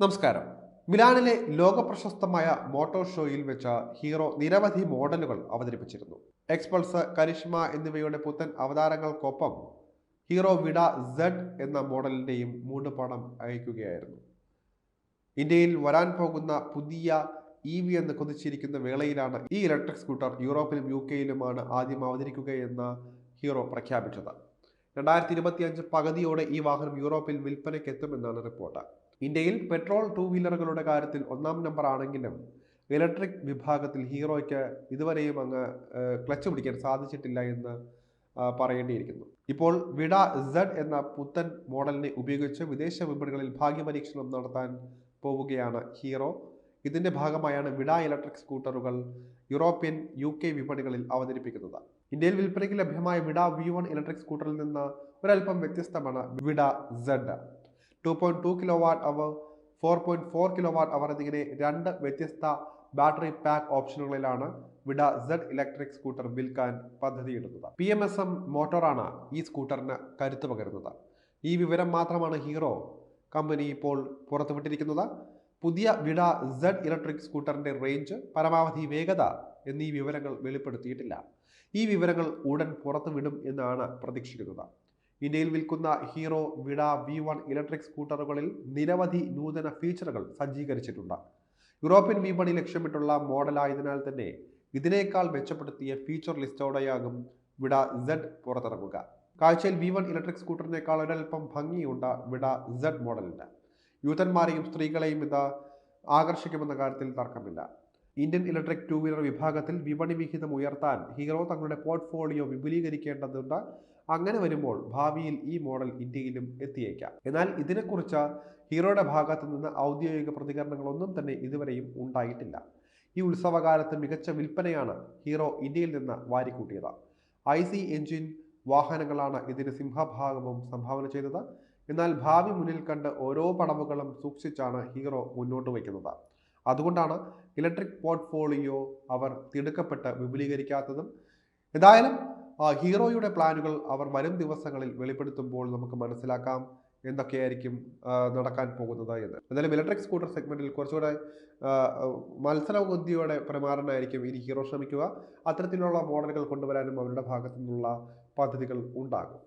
നമസ്കാരം. മിലാനിലെ ലോക പ്രശസ്തമായ മോട്ടോർ ഷോയിൽ വെച്ച ഹീറോ നിരവധി മോഡലുകൾ അവതരിപ്പിച്ചിരുന്നു. എക്സ്പൾസ് കരിഷ്മ എന്നിവയുടെ പുത്തൻ അവതാരങ്ങൾക്കൊപ്പം ഹീറോ വിഡ സെഡ് എന്ന മോഡലിന്റെയും മൂടുപടം അയക്കുകയായിരുന്നു. ഇന്ത്യയിൽ വരാൻ പോകുന്ന പുതിയ ഇ വി എന്ന് കുതിച്ചിരിക്കുന്ന വേളയിലാണ് ഈ ഇലക്ട്രിക് സ്കൂട്ടർ യൂറോപ്പിലും യു കെയിലുമാണ് ആദ്യം അവതരിക്കുകയെന്ന് ഹീറോ പ്രഖ്യാപിച്ചത്. രണ്ടായിരത്തി ഇരുപത്തിയഞ്ച് പകുതിയോടെ ഈ വാഹനം യൂറോപ്പിൽ വിൽപ്പനയ്ക്ക് എത്തുമെന്നാണ് റിപ്പോർട്ട് ഇന്ത്യയിൽ പെട്രോൾ ടൂ വീലറുകളുടെ കാര്യത്തിൽ ഒന്നാം നമ്പർ ആണെങ്കിലും ഇലക്ട്രിക് വിഭാഗത്തിൽ ഹീറോയ്ക്ക് ഇതുവരെയും അങ്ങ് ക്ലച്ച് പിടിക്കാൻ സാധിച്ചിട്ടില്ല എന്ന് പറയേണ്ടിയിരിക്കുന്നു. ഇപ്പോൾ വിഡ സെഡ് എന്ന പുത്തൻ മോഡലിനെ ഉപയോഗിച്ച് വിദേശ വിപണികളിൽ ഭാഗ്യപരീക്ഷണം നടത്താൻ പോവുകയാണ് ഹീറോ. ഇതിന്റെ ഭാഗമായാണ് വിഡ ഇലക്ട്രിക് സ്കൂട്ടറുകൾ യൂറോപ്യൻ യു കെ വിപണികളിൽ അവതരിപ്പിക്കുന്നത്. ഇന്ത്യയിൽ വിൽപ്പനയ്ക്ക് ലഭ്യമായ വിഡ വി വൺ ഇലക്ട്രിക് സ്കൂട്ടറിൽ നിന്ന് ഒരല്പം വ്യത്യസ്തമാണ്. Vida Z. Two point two kilowatt hour four point four kilowatt hour എന്നിങ്ങനെ രണ്ട് വ്യത്യസ്ത ബാറ്ററി പാക്ക് ഓപ്ഷനുകളിലാണ് വിഡ സെഡ് ഇലക്ട്രിക് സ്കൂട്ടർ വിൽക്കാൻ പദ്ധതിയിടുന്നത്. പി എം എസ് എം മോട്ടോറാണ് ഈ സ്കൂട്ടറിന് കരുത്ത് പകരുന്നത്. ഈ വിവരം മാത്രമാണ് ഹീറോ കമ്പനി ഇപ്പോൾ പുറത്തുവിട്ടിരിക്കുന്നത്. പുതിയ വിഡ സെഡ് ഇലക്ട്രിക് സ്കൂട്ടറിന്റെ റേഞ്ച് പരമാവധി വേഗത എന്നീ വിവരങ്ങൾ വെളിപ്പെടുത്തിയിട്ടില്ല. ഈ വിവരങ്ങൾ ഉടൻ പുറത്തുവിടും എന്നാണ് പ്രതീക്ഷിക്കുന്നത്. ഇന്ത്യയിൽ വിൽക്കുന്ന Hero Vida V one electric സ്കൂട്ടറുകളിൽ നിരവധി നൂതന ഫീച്ചറുകൾ സജ്ജീകരിച്ചിട്ടുണ്ട്. യൂറോപ്യൻ വിപണി ലക്ഷ്യമിട്ടുള്ള മോഡലായതിനാൽ തന്നെ ഇതിനേക്കാൾ മെച്ചപ്പെടുത്തിയ ഫീച്ചർ ലിസ്റ്റോടെയാകും വിഡ സെഡ് പുറത്തിറങ്ങുക. കാഴ്ചയിൽ വി വൺ ഇലക്ട്രിക് സ്കൂട്ടറിനേക്കാൾ ഒരൽപ്പം ഭംഗിയുണ്ട് വിഡ സെഡ് മോഡലിന്. യൂതന്മാരെയും സ്ത്രീകളെയും ഇത് ആകർഷിക്കുമെന്ന കാര്യത്തിൽ തർക്കമില്ല. ഇന്ത്യൻ ഇലക്ട്രിക് ടു വീലർ വിഭാഗത്തിൽ വിപണി വിഹിതം ഉയർത്താൻ ഹീറോ തങ്ങളുടെ പോർട്ട്ഫോളിയോ വിപുലീകരിക്കേണ്ടതുണ്ട്. അങ്ങനെ വരുമ്പോൾ ഭാവിയിൽ ഈ മോഡൽ ഇന്ത്യയിലും എത്തിയേക്കാം. എന്നാൽ ഇതിനെക്കുറിച്ച് ഹീറോയുടെ ഭാഗത്തു നിന്ന് ഔദ്യോഗിക പ്രതികരണങ്ങളൊന്നും തന്നെ ഇതുവരെയും ഉണ്ടായിട്ടില്ല. ഈ ഉത്സവകാലത്ത് മികച്ച വിൽപ്പനയാണ് ഹീറോ ഇന്ത്യയിൽ നിന്ന് വാരിക്കൂട്ടിയത്. ഐ സി എഞ്ചിൻ വാഹനങ്ങളാണ് ഇതിന് സിംഹഭാഗവും സംഭാവന ചെയ്തത്. എന്നാൽ ഭാവി മുന്നിൽ കണ്ട് ഓരോ പടവുകളും സൂക്ഷിച്ചാണ് ഹീറോ മുന്നോട്ട് വയ്ക്കുന്നത്. അതുകൊണ്ടാണ് ഇലക്ട്രിക് പോർട്ട്ഫോളിയോ അവർ തിടുക്കപ്പെട്ട് വിപുലീകരിക്കാത്തതും. എന്തായാലും ഹീറോയുടെ പ്ലാനുകൾ അവർ വരും ദിവസങ്ങളിൽ വെളിപ്പെടുത്തുമ്പോൾ നമുക്ക് മനസ്സിലാക്കാം എന്തൊക്കെയായിരിക്കും നടക്കാൻ പോകുന്നത് എന്ന്. എന്തായാലും ഇലക്ട്രിക് സ്കൂട്ടർ സെഗ്മെന്റിൽ കുറച്ചുകൂടെ മത്സരബുദ്ധിയോടെ പെരുമാറാനായിരിക്കും ഇനി ഹീറോ ശ്രമിക്കുക. അത്തരത്തിലുള്ള മോഡലുകൾ കൊണ്ടുവരാനും അവരുടെ ഭാഗത്തു നിന്നുള്ള പദ്ധതികൾ ഉണ്ടാകും.